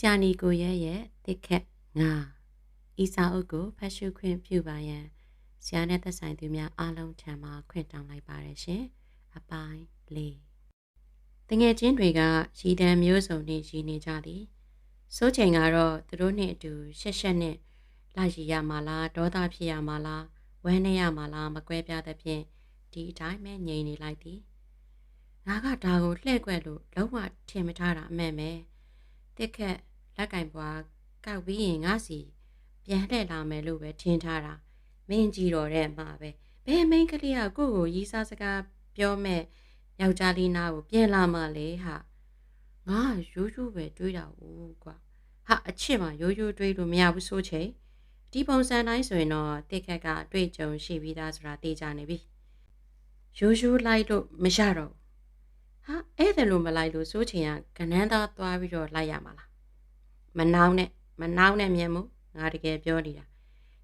ရှာနီကိုရဲရဲ့တစ်ခက်ငါဤစာအုပ်ကိုဖတ်ရှုခွင့်ပြုပါရန်ဆရာနဲ့သက်ဆိုင်သူများအားလုံးထံမှခွင့်တောင်းလိုက်ပါတယ်ရှင်အပိုင်းလေးတငယ်ချင်းတွေကရည်တံမျိုးစုံနဲ့ရည်နေကြသည်စိုးချိန်ကတော့သူတို့နဲ့အတူရှက်ရှက်နဲ့လာရည်ရမှာလားဒေါသဖြစ်ရမှာလားဝမ်းနေရမှာလားမကွဲပြားသဖြင့်ဒီအတိုင်းပဲငြိမ်နေလိုက်သည်ငါကဒါကိုလှည့်ကွက်လို့လုံးဝထင်မထားတာအမှန်ပဲတစ်ခက် လက်ကင်ပွားကောက်ပြီးရင်ငါစီပြန်လှည့်လာမယ်လို့ပဲထင်ထားတာမင်းကြီးတော်တဲ့မှာပဲဘယ်မိန်းကလေးကကိုယ့်ကိုရီးစားစကားပြောမဲ့ယောက်ျားလေးနာကိုပြန်လာမှလေဟာငါရိုးရိုးပဲတွေးတာဦးကွာဟာအချစ်မှရိုးရိုးတွေးလို့မရဘူးဆိုချေဒီပုံစံတိုင်းဆိုရင်တော့တစ်ခက်ကအတွေ့အကြုံရှိပြီးသားဆိုတာသိကြနေပြီရိုးရိုးလိုက်လို့မရတော့ဟာအဲ့ဒါလို့မလိုက်လို့စိုးချင်ကကနန်းသားသွားပြီးတော့လိုက်ရမှာလား မနှောင်းနဲ့မနှောင်းနဲ့မြင်မှုငါတကယ်ပြောနေတာ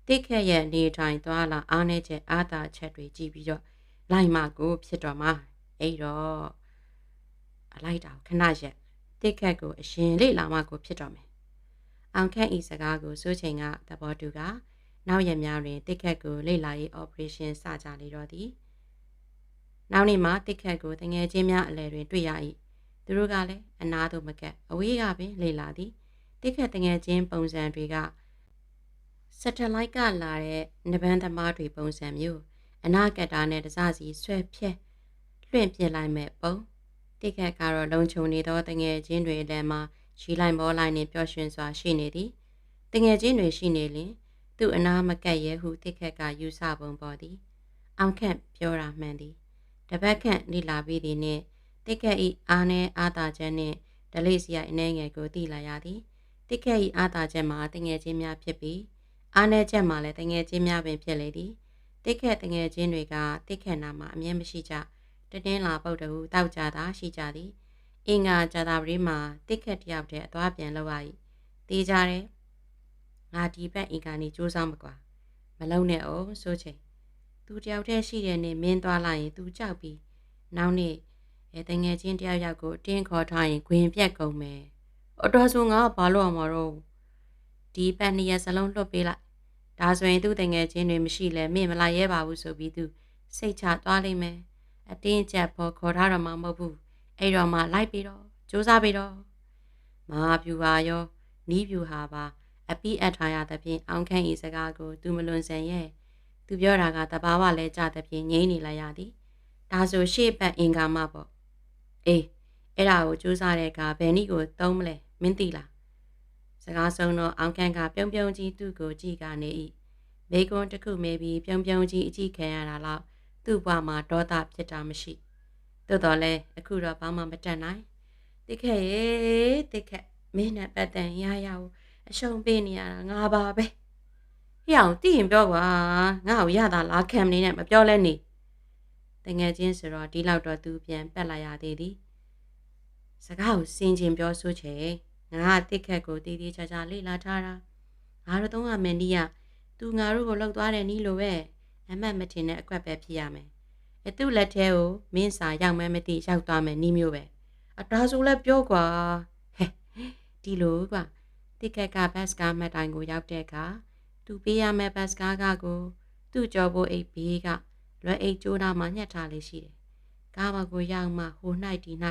တိခက်ရဲ့အနေထိုင်သွားလာအားနေချက်အာသာချက်တွေကြည့်ပြီးတော့လိုက်မှကိုဖြစ်တော်မှာအဲ့တော့အလိုက်တာခဏရက်တိခက်ကိုအရင်လေးလာမှကိုဖြစ်တော်မယ်အောင်ခန့်ဤစကားကိုစိုးချိန်ကသဘောတူကနောက်ရက်များတွင်တိခက်ကိုလေ့လာရေး operation စကြလေတော့သည်နောက်နေ့မှတိခက်ကိုတငယ်ချင်းများအလဲတွင်တွေ့ရ၏သူတို့ကလည်းအနာသို့မကက်အဝေးကပင်လေ့လာသည် တိခက်တငယ်ချင်းပုံစံတွေက satellite ကလာတဲ့နဗန်းသမားတွေပုံစံမျိုးအနာကတာနဲ့တစစီဆွဲဖြဲလွင့်ပြလိုက်မဲ့ပုံတိခက်ကတော့လုံခြုံနေသောတငယ်ချင်းတွေလည်းမှာရှိလိုက်မောလိုက်နဲ့ပျော်ရွှင်စွာရှိနေသည်တငယ်ချင်းတွေရှိနေလင်သူ့အနာမကက်ရဲဟုတိခက်ကယူဆပုံပေါ်သည် အောင်ခန့်ပြောတာမှန်သည်တပတ်ခန့်နေလာပြီးသည်နှင့်တိခက်ဤအားနဲ့အာသာချက်နှင့်ဒလိစီယအနေငယ်ကိုသိလာရသည် တိခက်ဤအာသာချက်မှာတငယ်ချင်းများဖြစ်ပြီးအားနဲ့ချက်မှာလည်းတငယ်ချင်းများပင်ဖြစ်လေသည်တိခက်တငယ်ချင်းတွေကတိခက်နာမှာအမြဲမရှိကြတတင်းလာပုတ်တူတောက်ကြတာရှိကြသည်အင်္ဂါဂျာတာပရိမှာတိခက်တယောက်တည်းအသွားပြန်လောက်ရ၏တေးကြတယ်ငါဒီဘက်အင်္ဂါနေစူးစမ်းမကွာမလုံနဲ့အောင်ဆိုချိန်သူတယောက်တည်းရှိတဲ့နေ့မင်းသွားလိုက်ရင်သူကြောက်ပြီးနောက်နေ့အဲတငယ်ချင်းတယောက်ယောက်ကိုတင်းခေါ်ထားရင်ခွင်ပြက်ကုန်မယ် အတော်ဆိုငါဘာလို့အောင်မတော့ဒီပန်နီရစလုံးလွတ်ပေးလိုက်ဒါဆိုရင်သူ့တငယ်ချင်းတွေမရှိလဲမင်းမလာရဲပါဘူးဆိုပြီးသူစိတ်ချသွားလိမ့်မယ်အတင်းကျပ်ဖို့ခေါ်ထားတော့မှမဟုတ်ဘူးအဲ့တော့မှလိုက်ပြီးတော့စူးစမ်းပြီးတော့မဟာပြူပါရောနီးပြူဟာပါအပိအထားရသဖြင့်အောင်ခန့်ဤစကားကို သူမလွန်ဆန်ရဲ့သူပြောတာကတဘာဝလဲကြသဖြင့်ငြိမ့်နေလိုက်ရသည်ဒါဆိုရှေ့ပတ်အင်္ဂါမပေါ့အေး အဲ့ဒါကိုစူးစမ်းတဲ့အခါဘယ်နည်းကိုသုံးမလဲမင်းသိလားစကားဆုံးတော့အောင်ခန့်ကပြုံးပြုံးကြီးသူ့ကိုကြည့်ကနေ၏မိကွန်းတစ်ခုမေးပြီးပြုံးပြုံးကြီးအကြည့်ခံရတာတော့သူ့ဘဝမှာဒေါသဖြစ်တာမရှိသို့တော်လဲအခုတော့ဘာမှမတတ်နိုင်တိခက်ရေတိခက်မင်းနဲ့ပတ်တန်ရရအောင်အရှုံးပေးနေရတာငါပါပဲဟိအောင်တည်ရင်ပြောကွာငါ့ကိုရတာလားခံနေနဲ့မပြောလဲနေတငယ်ချင်းဆိုတော့ဒီလောက်တော့သူပြန်ပက်လာရသေးသည် စကားကိုစင်ကျင်ပြောဆိုချေငါကတိခက်ကိုတည်တည်ချာချာလေ့လာထားတာငါတို့သုံးကမန်နီးကသူငါတို့ကိုလောက်သွားတယ်နီးလိုပဲအမတ်မထင်တဲ့အကွက်ပဲဖြစ်ရမယ်အသူ့လက်ထဲကိုမင်းစာရောက်မှမသိရောက်သွားမယ်နီးမျိုးပဲအတားဆိုလဲပြောကွာဟဲ့ဒီလိုကွာတိခက်ကဘတ်စကားမတိုင်ကိုရောက်တဲ့အခါသူပေးရမယ့်ဘတ်စကားကကိုသူ့ကြောဖို့အိတ်ဘေးကလွယ်အိတ်ကျိုးသားမှညှက်ထားလေးရှိတယ်ကားဘကိုရောက်မှဟို၌ဒီ၌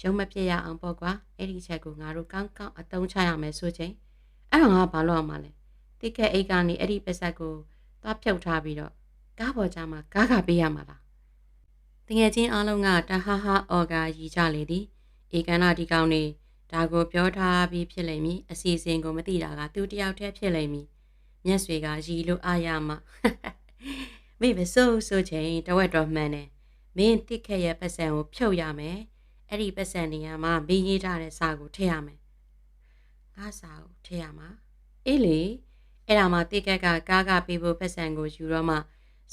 ရုံမပြည့်ရအောင်ပေါ့ကွာအဲ့ဒီချက်ကိုငါတို့ကောင်းကောင်းအတုံးချရမယ်ဆိုချင်းအဲ့တော့ငါဘာလုပ်ရမှာလဲတိခက်အိတ်ကနေအဲ့ဒီပစက်ကိုသွားဖြုတ်ထားပြီးတော့ကားပေါ်ကြမှာကားကပေးရမှာလားတငယ်ချင်းအားလုံးကတဟာဟာအော်ဂါရီကြလေသည်ဧကန္နာဒီကောင်နေဒါကိုပြောထားပြီးဖြစ်လိမ့်မည်အစီအစဉ်ကိုမသိတာကသူတယောက်တည်းဖြစ်လိမ့်မည်မျက်ဆွေကရီလို့အားရမှမိမစိုးဆိုချင်းတဝက်တော့မှန်တယ်မင်းတိခက်ရဲ့ပတ်စံကိုဖြုတ်ရမယ် အဲ့ဒီပတ်စံနေရာမှာမင်းရေးထားတဲ့စာကိုထည့်ရမယ်ငါစာကိုထည့်ရမှာအေးလေအဲ့ဒါမှတိခက်ကကားကပေးဖို့ပတ်စံကိုယူတော့မှ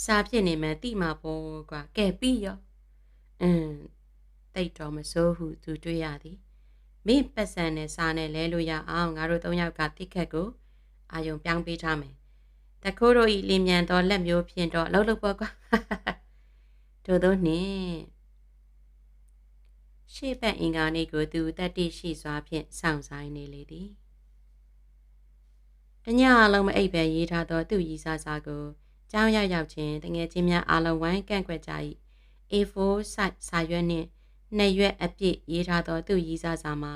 စာဖြစ်နေမှတိမှာပေါ့ကွာကဲပြီးရောအင်းတိတ်တော်မစိုးဟုသူတွေ့ရသည်မင်းပတ်စံနဲ့စာနဲ့လဲလို့ရအောင်ငါတို့သုံးယောက်ကတိခက်ကိုအာယုံပြောင်းပေးထားမယ်တခိုးတို့ဤလင်းမြန်သောလက်မျိုးဖြင့်တော့အလုပ်လုပ်ပေါ့ကွာတို့တို့နှင့် ရှေ့ဘက်အင်္ဂါနေ့ကိုသူတက်တိရှိစွာဖြင့်စောင့်ဆိုင်နေလေသည်တညအလုံးမအိပ်ပဲရေးထားသောသူ့ရီစာစာကိုကျောင်းရောက်ရောက်ချင်းတငယ်ချင်းများအလုံးဝိုင်းကန့်ကွက်ကြ၏ A4 size စာရွက်နှင့်နှစ်ရွက်အပြည့်ရေးထားသောသူ့ရီစာစာမှာ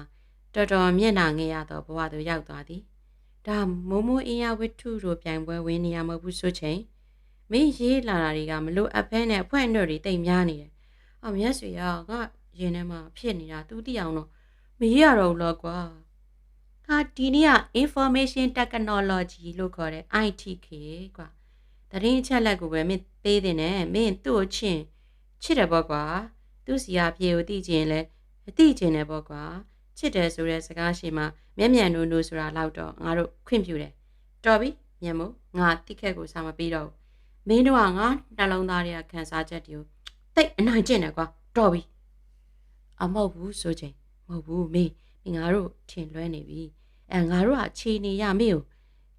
တော်တော်မျက်နှာငယ်ရသောဘဝသို့ရောက်သွားသည်ဒါမိုးမိုးအင်းရဝတ္ထုတို့ပြိုင်ပွဲဝင်နေရမဟုတ်ဘူးဆိုချိန်မင်းရေးလာတာတွေကမလို့အဖဲနဲ့အဖွဲ့နှုတ်တွေတိတ်များနေတယ်။အော်မြတ်ဆွေကငါ ရင်ထဲမှာဖြစ်နေတာသူတိအောင်တော့မရရတော့ဘူးလို့ကွာ။ဟာဒီနေ့က information technology လို့ခေါ်တဲ့ ITK ကွာ။တရင်ချက်လက်ကိုပဲမင်းပေးတင်တယ်မင်းသူ့ကိုချင်းချစ်တယ်ပေါ့ကွာ။သူ့စီကပြေကိုသိကျင်လဲသိကျင်တယ်ပေါ့ကွာ။ချစ်တယ်ဆိုတဲ့စကားရှိမှမျက်မြန်နိုးနိုးဆိုတာလောက်တော့ငါတို့ခွင့်ပြုတယ်။တော်ပြီမြတ်မို့ငါတိခက်ကိုစာမပေးတော့ဘူး။မင်းတို့ကငါနှလုံးသားတွေကခံစားချက်တွေကိုတိတ်အနိုင်ကျင့်တယ်ကွာတော်ပြီ အမဟုတ်ဘူးဆိုချိန်မဟုတ်ဘူးမင်းငါတို့ထင်လွဲနေပြီအဲငါတို့ကခြေနေရမင်းကို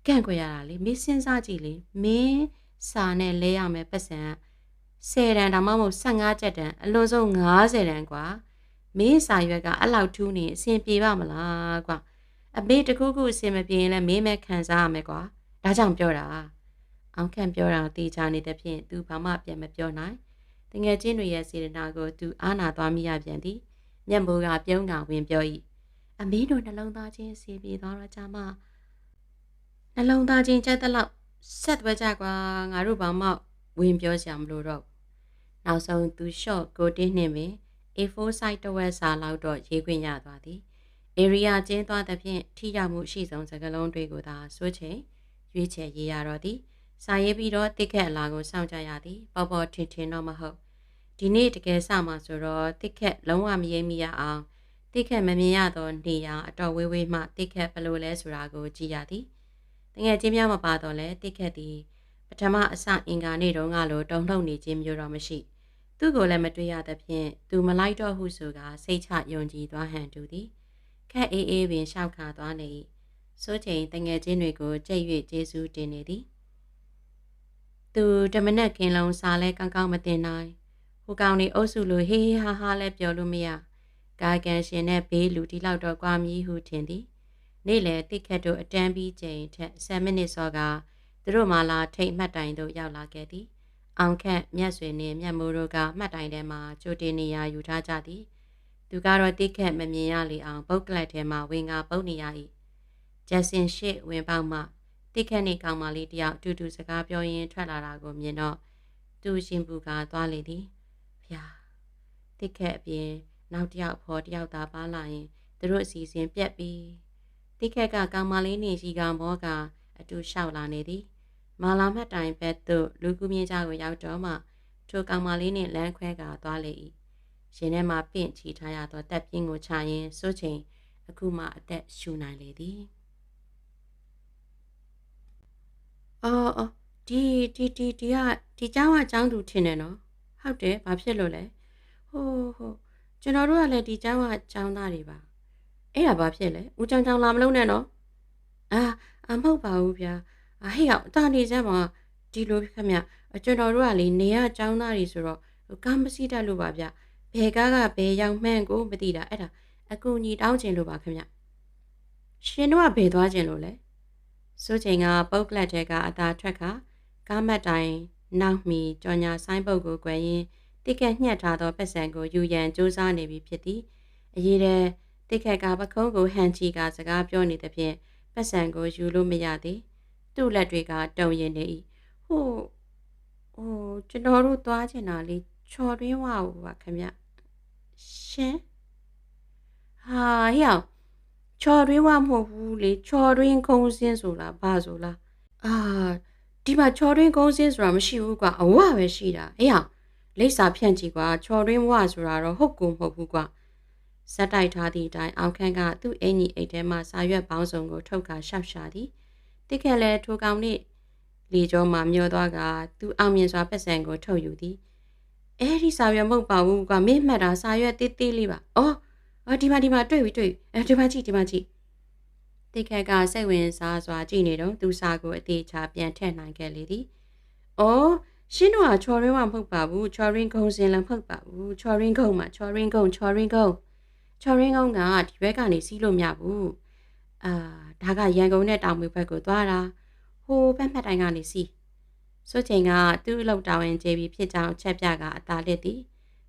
ကန့်ခွေရတာလေမင်းစဉ်းစားကြည့်လေမင်းစာနဲ့လဲရမယ်ပတ်စံ10တန်ဒါမှမဟုတ်15ကျက်တန်အလွန်ဆုံး90တန်ကွာမင်းစာရွက်ကအဲ့လောက်ထူးနေအဆင်ပြေပါမလားကွာအမေတခုခုအဆင်မပြေရင်လည်းမင်းမဲခံစားရမယ်ကွာဒါကြောင့်ပြောတာအောင်ခံပြောတာတေချာနေတဲ့ဖြင့် तू ဘာမှပြန်မပြောနိုင် တငယ်ချင်းတွေရဲ့စေတနာကိုသူအားနာသွားမိရပြန်သည်မျက်မိုးကပြုံးကဝင်ပြော၏အမေတို့နှလုံးသားချင်းစီပြေသွားတော့ကြမှာနှလုံးသားချင်းကြက်တဲ့လောက်ဆက်သွဲကြကွာငါတို့ဘာမှဝင်ပြောစရာမလိုတော့နောက်ဆုံးသူရှော့ကိုတင်းနှင့်ပင် A4 site တဝက်စာလောက်တော့ရေးခွင့်ရသွားသည် area ကျင်းသွားသဖြင့်ထိရောက်မှုရှိဆုံးစကလုံးတွေကိုသာစိုးချိန်ရွေးချယ်ရေးရတော့သည်စာရေးပြီးတော့တိခက်အလာကိုစောင့်ကြရသည်ပေါ်ပေါ်ထင်ထင်တော့မဟုတ် ဒီနေ့တကယ်စမှာဆိုတော့တိခက်လုံးဝမရိပ်မိရအောင်တိခက်မမြင်ရသောနေရာအတော်ဝေးဝေးမှတိခက်ဘလို့လဲဆိုတာကိုကြည့်ရသည်တကယ်ချင်းများမပါတော့လဲတိခက်သည်ပထမအစအင်္ဂါနေ့တုန်းကလိုတုံ့လှုပ်နေခြင်းမျိုးတော့မရှိသူ့ကိုလည်းမတွေ့ရသဖြင့်သူမလိုက်တော့ဟုဆိုကစိတ်ချယုံကြည်သွားဟန်တူသည်ခက်အေးအေးပင်ရှောက်ခါသွားနေ၏စိုးချိန်တငယ်ချင်းတွေကိုကြိတ်၍ကျေးဇူးတင်နေသည်သူတမနက်ကင်းလုံးစားလဲကောင်းကောင်းမတင်နိုင် ဟိုကောင်နေအုပ်စုလိုဟေးဟေးဟာဟာလဲပြောလို့မရကာကန်ရှင်နဲ့ဘေးလူဒီလောက်တော့ကွာမြည်ဟုထင်သည်နေ့လယ်တိခတ်တို့အတန်းပြီးချိန်ထက်7မိနစ်စောကသူတို့မှလာထိတ်မှတ်တိုင်သို့ရောက်လာခဲ့သည်အောင်ခန့်မြတ်ဆွေနှင့်မြတ်မိုးတို့ကမှတ်တိုင်ထဲမှာကြိုတင်နေရာယူထားကြသည်သူကတော့တိခတ်မမြင်ရလေအောင်ပုတ်ကလတ်ထဲမှာဝင်ကပုတ်နေရ၏ဂျက်ဆင်ရှစ်ဝင်ပေါက်မှတိခတ်နေကောင်မလေးတယောက်တူတူစကားပြောရင်းထွက်လာတာကိုမြင်တော့သူရှင်ပူကသွားလေသည် ဖျားတစ်ခက်အပြင်နောက်တယောက်ဖော်တယောက်သာပါလာရင်သူတို့အစီအစဉ်ပြက်ပြီတစ်ခက်ကကောင်မလေးနေရှိကမောကအတူလျှောက်လာနေသည်မာလာမတ်တိုင်ဘက်သို့လူကူမြင့်ကြကိုရောက်တော့မှထိုကောင်မလေးနှင့်လမ်းခွဲကသွားလေ၏ရှင်ထဲမှပင့်ချီထားရသောတက်ပြင်းကိုချရင်စိုးချိန်အခုမှအသက်ရှူနိုင်လေသည်အော်အော်ဒီဒီဒီဒီကဒီเจ้าကเจ้าသူထင်တယ်နော် ဟုတ်တယ်ဘာဖြစ်လို့လဲဟိုဟိုကျွန်တော်တို့ကလည်းဒီကျောင်းကကျောင်းသားတွေပါအဲ့ဒါဘာဖြစ်လဲဦးချောင်းချောင်းလာမလုံးနဲ့နော်အာအမဟုတ်ပါဘူးဗျာအဟေ့အောင်တာနေစမ်းပါဒီလိုခင်ဗျကျွန်တော်တို့ကလေနေရကျောင်းသားတွေဆိုတော့ကားမစီးတတ်လို့ပါဗျဘယ်ကားကဘယ်ရောက်မှန်းကိုမသိတာအဲ့ဒါအကူညီတောင်းချင်လို့ပါခင်ဗျရှင်တို့ကဘယ်သွားချင်လို့လဲစိုးချိန်ကပုတ်ကလတ်တဲကအသာထွက်ခါကားမတ်တိုင် နောက်မီကြော်ညာဆိုင်းပုတ်ကို꿰ရင်းတိကက်ညှက်ထားသောပတ်စံကိုယူရန်စူးစမ်းနေပြီဖြစ်သည်အရေးတဲ့တိကက်ကပခုံးကိုဟန်ချီကစကားပြောနေသဖြင့်ပတ်စံကိုယူလို့မရသည်သူ့လက်တွေကတုံရင်နေ၏ဟိုဟိုကျွန်တော်တို့သွားချင်တာလေးချော်တွင်းဝါဘူးပါခင်ဗျရှင်ဟာဟျောက်ချော်တွင်းဝမဟုတ်ဘူးလေချော်တွင်းခုံးစင်းဆိုလားဘာဆိုလားအာ ဒီမှာချော်တွင်းကုန်းစင်းဆိုတာမရှိဘူးကွာအဝပဲရှိတာအေးဟာလိပ်စာဖြန့်ကြည့်ကွာချော်တွင်းဝဆိုတာတော့ဟုတ်ကူမဟုတ်ဘူးကွာဇက်တိုက်ထားသည့်အတိုင်းအောင်ခန့်ကသူ့အင်ကြီးအိတ်ထဲမှစာရွက်ပေါင်းစုံကိုထုတ်ကာရှောက်ရှာသည်တိခက်လဲထိုကောင်နှင့်လေကျော်မှမျောသွားကသူအောင်မြင်စွာပတ်စံကိုထုတ်ယူသည်အဲဒီစာရွက်မဟုတ်ပါဘူးကွာမင်းမှတ်တာစာရွက်တေးသေးလေးပါအော်အော်ဒီမှာဒီမှာတွေ့ပြီတွေ့အဲဒီမှာကြည့်ဒီမှာကြည့် တိခက်ကစိတ်ဝင်စားစွာကြည့်နေတော့သူစာကိုအသေးချာပြန်ထည့်နိုင်ခဲ့လေသည်။အော်ရှင်းတော့ချော်ရင်းမမဟုတ်ပါဘူးချော်ရင်းကုန်းစင်လည်းမဟုတ်ပါဘူးချော်ရင်းကုန်းမှာချော်ရင်းကုန်းချော်ရင်းကုန်းချော်ရင်းကုန်းကဒီဘက်ကနေစီးလို့မရဘူးအာဒါကရန်ကုန်နဲ့တောင်မွေဘက်ကိုသွားတာဟိုဘက်မှတ်တိုင်းကနေစီးစိုးချိန်ကသူ့အလောက်တောင်းရင်ကျေပြီးဖြစ်ကြောင်းချက်ပြကအသာလက်သည်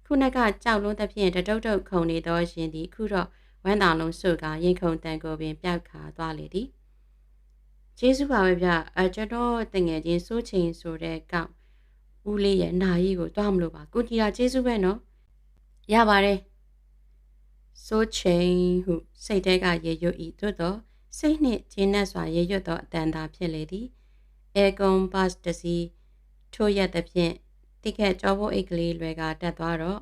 ခုနကကြောက်လုံးသဖြင့်တတုတ်တုတ်ခုံနေသောရင်သည်ခုတော့ ဝမ်းတောင်လုံးစုကရင်ခုန်တန်ကိုပင်ပျောက်ခါသွားလေသည်ကျေးဇူးပါပဲဗျအကျွန်တော်တငယ်ချင်းစိုးချိန်ဆိုတဲ့ကောင်ဦးလေးရဲ့နာရီကိုတွားမလို့ပါကိုကြီးတာကျေးဇူးပဲနော်ရပါတယ်စိုးချိန်ဟုစိတ်ထဲကရေရွတ်ဤသို့တော့စိတ်နှင့်ဂျင်းနက်စွာရေရွတ်သောအတန်သာဖြစ်လေသည်အဲကွန်ဘတ်တစီထိုးရက်သဖြင့်တိခက်ကြောဘိုးအိတ်ကလေးလွယ်ကတက်သွားတော့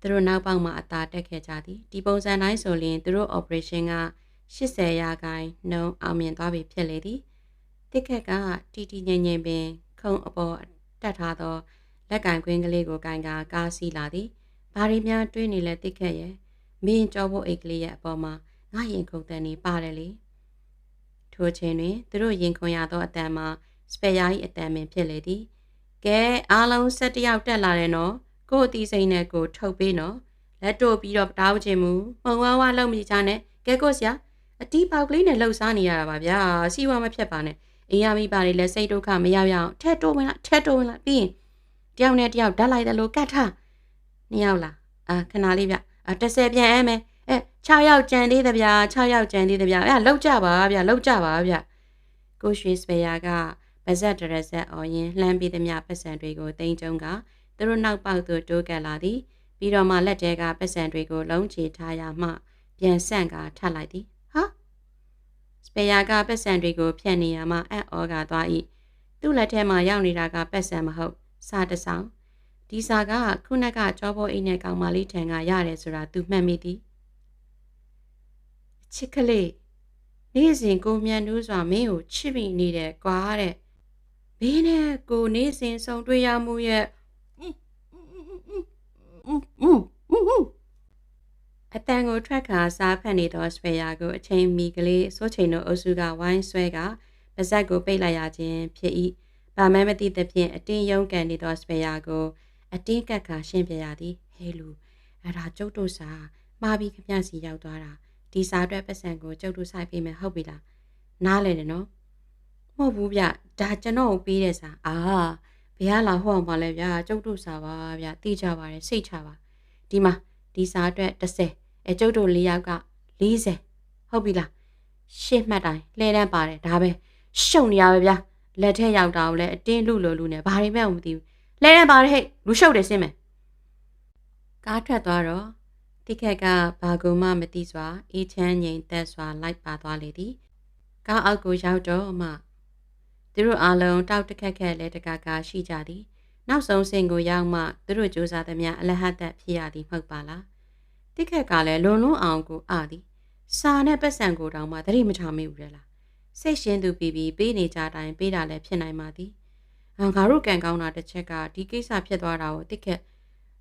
သူတို့နောက်ပေါက်မှာအသာတက်ခဲ့ကြသည်ဒီပုံစံတိုင်းဆိုရင်သူတို့ operation က80ရာခိုင်နှုန်းအောင်မြင်သွားပြီဖြစ်လေသည်တိခက်ကတီတီငိမ့်ငိမ့်ပင် ခုံအပေါ်တက်ထားသောလက်ကင်ကွင်းကလေးကိုကင်ကာကားစီးလာသည်ဘာရီများတွေးနေလဲတိခက်ရဲ့မင်းကြောဖို့အိတ်ကလေးရဲ့အပေါ်မှာငါရင်ခုန်တန်နေပါတယ်လေထိုချိန်တွင်သူတို့ရင်ခုန်ရသောအတန်မှာစပယ်ယာ၏အတန်ပင်ဖြစ်လေသည်ကဲအားလုံး၁၁ယောက်တက်လာတယ်နော် ကို့အတီးစိမ့်နဲ့ကိုထုတ်ပေးနော်လက်တို့ပြီးတော့တောင်းချင်မူမှုံဝါးဝါလုံးမိချာနဲ့ကဲကိုဆရာအတီးပေါက်ကလေးနဲ့လှုပ်ရှားနေရတာပါဗျာစီဝါမဖြတ်ပါနဲ့အေးရမိပါလေလက်စိတ်ဒုက္ခမရောက်ရအောင်ထဲတိုးဝင်လားထဲတိုးဝင်လားပြီးရင်တယောက်နဲ့တယောက်ဓာတ်လိုက်တယ်လို့ကတ်ထားနှစ်ယောက်လားအာခဏလေးဗျအာ30ပြန်အဲမယ်အဲ6ယောက်ကြံသေးတယ်ဗျာ6ယောက်ကြံသေးတယ်ဗျာအဲလောက်ကြပါဗျာလောက်ကြပါဗျာကိုရွှေစပယ်ယာကပါဇက်ဒရက်ဆက်အော်ရင်လှမ်းပြီးသမျှပတ်စံတွေကိုတင်းကျုံက သူတို့နောက်ပေါက်သို့တိုးကပ်လာသည်ပြီးတော့မှလက်တဲကပတ်စံတွေကိုလုံးချထားရမှ ပြန်ဆန့်ကထပ်လိုက်သည်ဟာစပယ်ယာကပတ်စံတွေကိုဖြတ်နေရမှအံ့ဩကသွား၏သူ့လက်ထဲမှာရောက်နေတာကပတ်စံမဟုတ်စာတဆောင်ဒီစာကခုနကကြောဘောအိတ်နဲ့ကောင်မလေးထံကရတယ်ဆိုတာသူမှတ်မိသည်ချစ်ကလေးနေ့စဉ်ကိုမြန်နှူးစွာမင်းကိုချစ်မိနေတယ်ကွာတဲ့မင်းနဲ့ကိုနေ့စဉ်ဆုံတွေ့ရမှုရဲ့ အတန်ကိုထွက်ခါစားဖက်နေသောစပယ်ယာကိုအချိန်မီကလေးစိုးချိန်တို့အုပ်စုကဝိုင်းဆွဲကပါဇက်ကိုပိတ်လိုက်ရခြင်းဖြစ်၏ဗာမဲမသိသဖြင့်အတင်းယုံကန်နေသောစပယ်ယာကိုအတင်းကပ်ခါရှင်းပြရသည်ဟဲလူအဲ့ဒါကျုပ်တို့စာမှားပြီးခပြစီရောက်သွားတာဒီစာအတွက်ပတ်စံကိုကျုပ်တို့ဆိုင်ပေးမယ်ဟုတ်ပြီလားနားလဲတယ်နော်မဟုတ်ဘူးဗျဒါကျွန်တော်ကိုပေးတဲ့စာအာ ဘယ်ကလာဟောအောင်ပါလဲဗျာကျုပ်တို့စာပါဗျာသိကြပါတယ်စိတ်ချပါဒီမှာဒီစာအတွက်30အဲကျုပ်တို့၄ယောက်က40ဟုတ်ပြီလားရှစ်မှတ်တိုင်းလှဲတန်းပါတယ်ဒါပဲရှုံနေရပဲဗျာလက်ထက်ရောက်တာကိုလည်းအတင်းလူလိုလူနဲ့ဘာတွေမှမသိဘူးလဲတန်းပါတယ်ဟဲ့လူရှုပ်တယ်စင်းမယ်ကားထွက်သွားတော့တိခက်ကဘာကုမှမသိစွာအေးချမ်းငြိမ်သက်စွာလိုက်ပါသွားလေသည်ကားအောက်ကိုရောက်တော့မှ သူတို့အားလုံးတောက်တခက်ခက်လဲတကာကာရှိကြသည်နောက်ဆုံးစင်ကိုရောက်မှသူတို့ကြိုးစားသမျှအလဟတ်သက်ဖြစ်ရသည်မဟုတ်ပါလားတိခက်ကလည်းလွန်လွန်းအောင်ကိုအာသည်စာနဲ့ပတ်စံကိုတောင်မှတတိမထားမိဘူးလေလားစိတ်ရှင်းသူပြီးပြီးပေးနေကြတိုင်းပေးတာလည်းဖြစ်နိုင်ပါသည်ငါတို့ကန်ကောင်းတာတစ်ချက်ကဒီကိစ္စဖြစ်သွားတာကိုတိခက်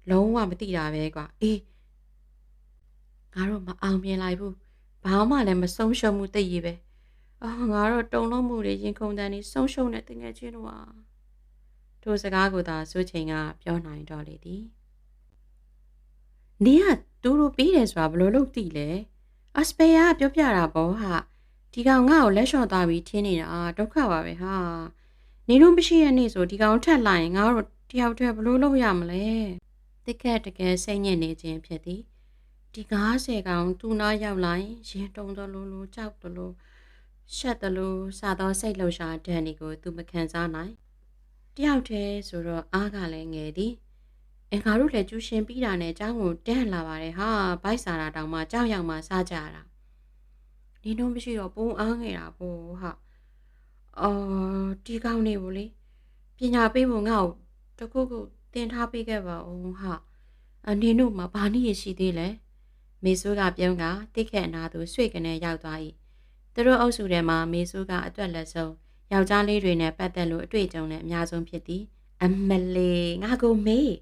လုံးဝမသိတာပဲကွာအေးငါတို့မအောင်မြင်လိုက်ဘူးဘာမှလည်းမဆုံးရှုံးမှုသိရပဲ အော်ငါတို့တုံလုံးမှုတွေရင်ခုန်တန်းနေဆုံးရှုံးတဲ့တငယ်ချင်းတို့ဟာထိုစကားကိုသာစိုးချိန်ကပြောနိုင်တော့လေသည်နေကတူတူပြီးတယ်ဆိုတာဘယ်လိုလုပ်သိလဲအစပေယာပြောပြတာပေါ့ဟာဒီကောင်ငါ့ကိုလက်လျှော့သွားပြီးထင်းနေတာဒုက္ခပါပဲဟာနေလို့မရှိတဲ့နေ့ဆိုဒီကောင်ထက်လိုက်ရင်ငါတို့တယောက်တည်းဘယ်လိုလုပ်ရမလဲတိခက်တကယ်စိတ်ညစ်နေခြင်းဖြစ်သည်ဒီ90ကောင်သူနာရောက်လာရင်ရင်တုံတော်လိုလိုကြောက်တယ်လို့ ရှက်တယ်လို့စာသောစိတ်လှုပ်ရှားဒဏ်တွေကိုသူမခံစားနိုင်တယောက်တည်းဆိုတော့အားကလည်းငယ်သည်အင်္ဂါတို့လည်းကျူရှင်ပြီးတာနဲ့အเจ้าကိုတန်းလာပါတယ်ဟာဘိုက်စာတာတောင်မှကြောက်ရောက်မှစားကြတာဒီတော့မရှိတော့ပုံအားငယ်တာပေါ့ဟာအော်ဒီကောင်းနေဘူးလေပညာပေးဖို့ငါ့ကိုတခုခုသင်ထားပေးခဲ့ပါဦးဟာအနေတို့မှာဘာနည်းရရှိသေးလဲမေဆိုးကပြုံးကတိခက်အနာသူရွှေ့ကနေရောက်သွား၏ သူတို့အုပ်စုထဲမှာမေဆိုးကအတွက်လက်ဆုံးယောက်ျားလေးတွေနဲ့ပတ်သက်လို့အတွေ့အကြုံနဲ့အများဆုံးဖြစ်သည်အမလေးငါကိုမေး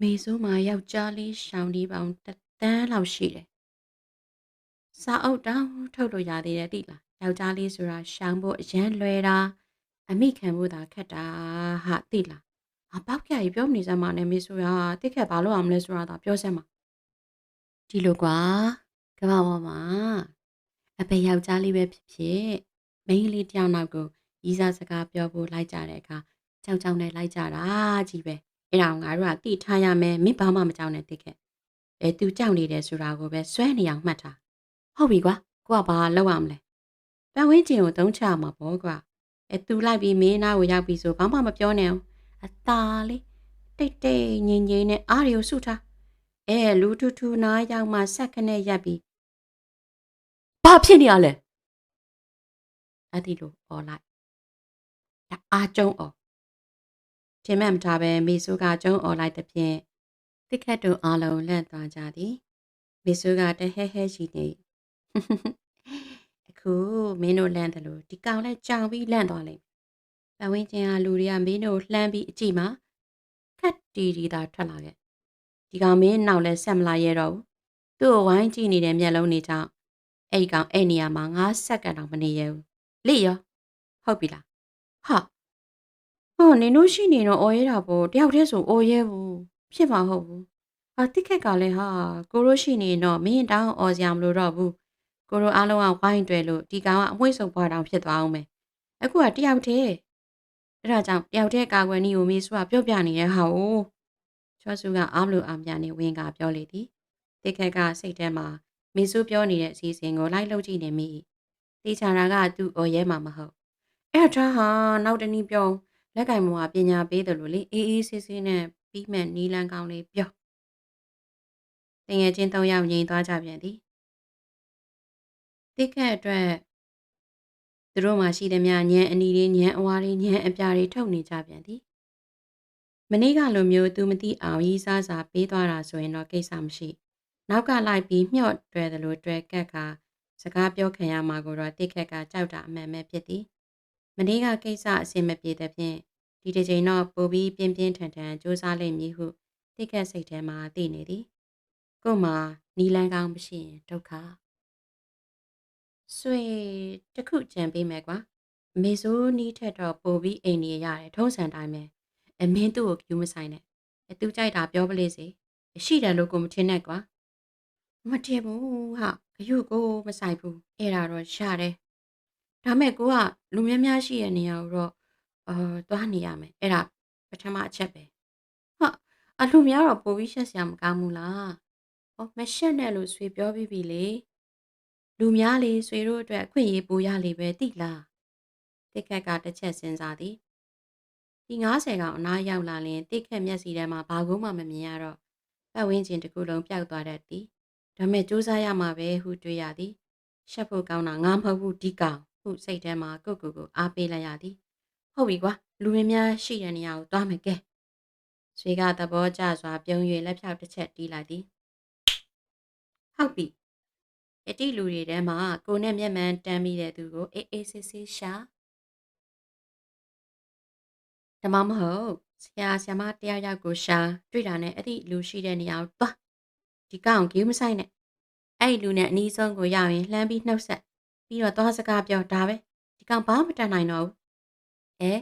မေဆိုးမှာယောက်ျားလေးရှောင်းဒီပေါင်းတသန်းလောက်ရှိတယ်စာအုပ်တောင်ထုတ်လို့ရသေးတယ်တိလားယောက်ျားလေးဆိုတာရှောင်းဖို့အရန်လွယ်တာအမိခံဖို့သာခက်တာဟာတိလားအပေါက်ပြကြီးပြောနေစမ်းမနဲ့မေဆိုးရတိခက်ဘာလို့အောင်လဲဆိုတာသာပြောစမ်းပါဒီလိုကွာကမ္ဘာပေါ်မှာ အဖေယောက်ျားလေးပဲဖြစ်ဖြစ်မိန်းကလေးတစ်ယောက်နောက်ကိုရီးစားစကားပြောဖို့လိုက်ကြတဲ့အခါကြောက်ကြောက်နဲ့လိုက်ကြတာကြီးပဲအဲ့ဒါကိုငါတို့ကတိထားရမယ်မင်းဘာမှမကြောက်နဲ့တိခဲ့အဲသူကြောက်နေတယ်ဆိုတာကိုပဲစွဲနေအောင်မှတ်ထားဟုတ်ပြီကွာကိုကဘာလုပ်ရမလဲပတ်ဝန်းကျင်ကိုတုံးချမှာပေါ့ကွာအဲသူလိုက်ပြီးမင်းနားကိုရောက်ပြီဆိုဘာမှမပြောနဲ့အောင်အตาလေးတိတ်တိတ်ငြိမ်ငြိမ်နဲ့အားတွေကိုစုထားအဲလူထူထူနားရောက်မှဆက်ခနဲ့ရပ်ပြီး ဘာဖြစ်နေရလဲအဲ့ဒီလိုអော်လိုက်ဒါအားကျုံអော်ထင်မှတ်မထားပဲမေဆိုးကကျုံអော်လိုက်တဲ့ဖြင့်တစ်ခတ်တို့အားလုံးလန့်သွားကြသည်မေဆိုးကတဟဲဟဲရှိနေ အခုမင်းတို့လန့်တယ်လို့ဒီကောင်လည်းကြောင်ပြီးလန့်သွားလိမ့်မယ်။ပဝင်းချင်းကလူတွေကမင်းတို့လှမ်းပြီးအကြည့်မှာခက်တီတီသာထွက်လာခဲ့။ဒီကောင်မင်းနောက်လည်းဆက်မလာရဲတော့ဘူး။သူ့ကိုဝိုင်းကြည့်နေတဲ့မျက်လုံးတွေကြောင့် အဲ့ဒီကောင်အဲ့နေရာမှာငါးစက္ကန့်တော့မနေရဘူး။လိရောဟုတ်ပြီလား။ဟာဟောနင်တို့ရှိနေတော့အော်ရဲတာပေါ့တယောက်တည်းဆိုအော်ရဲဘူးဖြစ်မှာဟုတ်ဘူး။ဟာတိခက်ကလည်းဟာကိုရိုးရှိနေတော့မင်းတောင်းအော်စရာမလိုတော့ဘူး။ကိုရိုအားလုံးကဝိုင်းတွယ်လို့ဒီကောင်ကအမွှေးစုံပွားတောင်ဖြစ်သွားအောင်မယ်။အခုကတယောက်တည်းအဲ့ဒါကြောင့်တယောက်တည်းကာကွယ်နည်းကိုမေးစုကပြောပြနေတဲ့ဟာကိုချောစုကအားမလို့အားပြနေဝင်ကပြောလေသည်တိခက်ကစိတ်ထဲမှာ မေစုပြောနေတဲ့အစီအစဉ်ကိုလိုက်လုပ်ကြည့်နေမိတေချာတာကသူ့အော်ရဲမှာမဟုတ်အဲ့ဒါဟာနောက်တနည်းပြောလက်ကင်မောကပညာပေးတယ်လို့လေအေးအေးဆေးဆေးနဲ့ပြီးမှနီလန်းကောင်းလေးပြောတငယ်ချင်း၃ယောက်ငြိမ်သွားကြပြန်သည်တိခက်အတွက်သူတို့မှရှိသမျှညံအနီလေးညံအဝါလေးညံအပြားတွေထုတ်နေကြပြန်သည်မနေ့ကလိုမျိုးသူမသိအောင်ရီးစားစာပေးသွားတာဆိုရင်တော့ကိစ္စမရှိ နောက်ကလိုက်ပြီးမျှော့တွဲတယ်လို့တွဲကက်ကစကားပြောခံရမှာကိုတော့တိခက်ကကြောက်တာအမှန်ပဲဖြစ်သည်မနေ့ကကိစ္စအဆင်မပြေတဲ့ဖြင့်ဒီတစ်ချိန်တော့ပိုပြီးပြင်းပြင်းထန်ထန်စူးစမ်းလိမ့်မည်ဟုတိခက်စိတ်ထဲမှာသိနေသည်ကို့မှာနီလန်းကောင်းမရှိရင်ဒုက္ခဆွေတခုကြံပေးမယ်ကွာမေဆိုးနီးထက်တော့ပိုပြီးအိမ်နေရတယ်ထုံးစံတိုင်းပဲအမင်းသူ့ကိုကျူးမဆိုင်နဲ့အသူကြိုက်တာပြောပလေးစေရှိတယ်လို့ကိုမထင်နဲ့ကွာ မထင်ဘူးဟာဂယုကိုမဆိုင်ဘူးအဲ့ဒါတော့ရတယ်ဒါမဲ့ကိုကလူများများရှိတဲ့နေရာကိုတော့အာသွားနေရမယ်အဲ့ဒါပထမအချက်ပဲဟာအလူများတော့ပိုပြီးရှက်စရာမကောင်းဘူးလားဟောမရှက်နဲ့လို့ဆွေပြောပြီးပြီလေလူများလေဆွေတို့အတွက်အခွင့်အရေးပိုရလေပဲတိလားတိခက်ကတစ်ချက်စဉ်းစားသည်ဒီ90ကောင်အနားရောက်လာရင်တိခက်မျက်စီထဲမှာဘာကုန်းမှမမြင်ရတော့ပတ်ဝန်းကျင်တစ်ခုလုံးပျောက်သွားတတ်သည် ဒါမဲ့စူးစမ်းရမှာပဲဟုတွေးရသည်ရှက်ဖို့ကောင်းတာငါမဟုတ်ဘူးဒီကောင်ဟုစိတ်ထဲမှာကုတ်ကုတ်ကိုအားပေးလိုက်ရသည်ဟုတ်ပြီကွာလူရင်းများရှိတဲ့နေရာကိုသွားမယ်ကဲဆွေကသဘောကျစွာပြုံး၍လက်ဖြောက်တစ်ချက်တီးလိုက်သည်ဟုတ်ပြီအတိလူတွေထဲမှာကိုနဲ့မျက်မှန်တမ်းမိတဲ့သူကိုအေးအေးဆေးဆေးရှာဓမ္မမဟုတ်ဆရာဆရာမတရားရောက်ကိုရှာတွေ့တာနဲ့အဲ့ဒီလူရှိတဲ့နေရာကိုသွား ဒီကောင်ဂေးမဆိုင်နဲ့အဲ့ဒီလူနဲ့အနီးဆုံးကိုရောက်ရင်လှမ်းပြီးနှုတ်ဆက်ပြီးတော့သွားစကားပြောဒါပဲဒီကောင်ဘာမှမတတ်နိုင်တော့ဘူးအဲ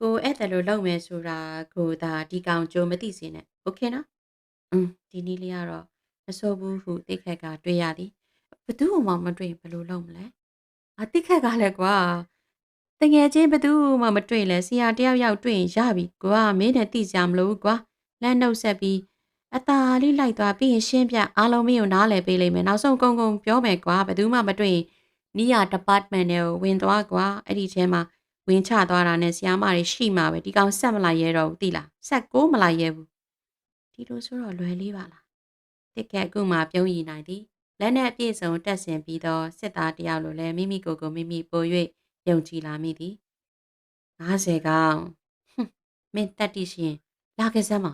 ကိုအဲ့တယ်လို့လုပ်မယ်ဆိုတာကိုဒါဒီကောင်ကြိုမသိစေနဲ့โอเคနော်อืมဒီနည်းလေးကတော့မဆိုးဘူးဟုတိတ်ခက်ကတွေ့ရသည်ဘသူ့မှမတွေ့ဘယ်လိုလုပ်မလဲအတိတ်ခက်ကလည်းကွာတငယ်ချင်းဘသူမှမတွေ့လဲဆရာတယောက်ယောက်တွေ့ရင်ရပြီကွာမင်းနဲ့တိစရာမလိုဘူးကွာလမ်းနှုတ်ဆက်ပြီး အตาလေးလိုက်သွားပြီးရင်ရှင်းပြအားလုံးမင်းကိုနားလည်ပေးလိမ့်မယ်နောက်ဆုံးကုန်းကုန်းပြောမယ်ကွာဘသူမှမတွေ့ရင်နီးရ department တွေကိုဝင်သွားကွာအဲ့ဒီထဲမှာဝင်ချသွားတာနဲ့ဆရာမတွေရှိမှာပဲဒီကောင်ဆက်မလိုက်ရဲတော့ဘူးသိလားဆက်ကိုမလိုက်ရဲဘူးဒီလိုဆိုတော့လွယ်လေးပါလားတစ်ကက်အခုမှပြုံးရည်နိုင်သည်လက်နဲ့အပြည့်စုံတက်ဆင်ပြီးတော့စစ်သားတယောက်လိုလဲမိမိကိုယ်ကိုမိမိပို၍ယုံကြည်လာမိသည်90ကောင်မင်းတက်တိရှင်လာကစားမှာ